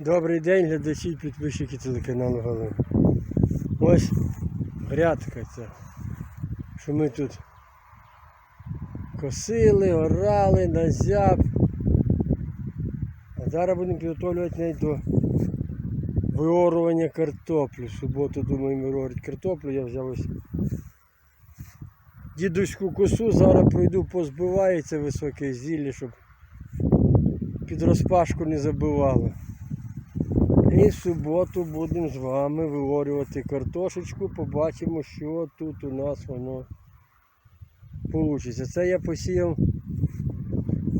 Добрий день, глядачі і підписчики телеканалу Галин. Ось грядка ця, що ми тут косили, орали, назяб. А зараз будемо підготовлювати неї до виорування картоплі. В суботу думаємо виорувати картоплю. Я взяв ось дідуську косу, зараз пройду, позбивається високе зілля, щоб під розпашку не забивало. І суботу будемо з вами виорювати картошечку, побачимо, що тут у нас воно вийде. Це я посіяв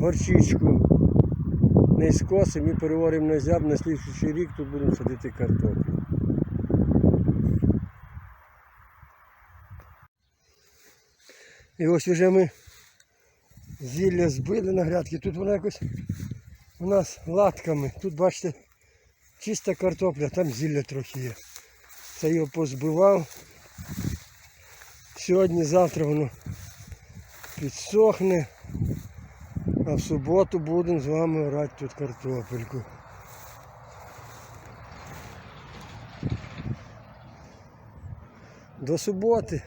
горчичку низькосим і переоримо на зяб, на слідчий рік тут будемо садити картоплю. І ось вже ми зілля збили на грядки. Тут воно якось у нас латками. Тут бачите чиста картопля, там зілля трохи є. Це його позбивав. Сьогодні, завтра воно підсохне. А в суботу будемо з вами орати тут картопельку. До суботи.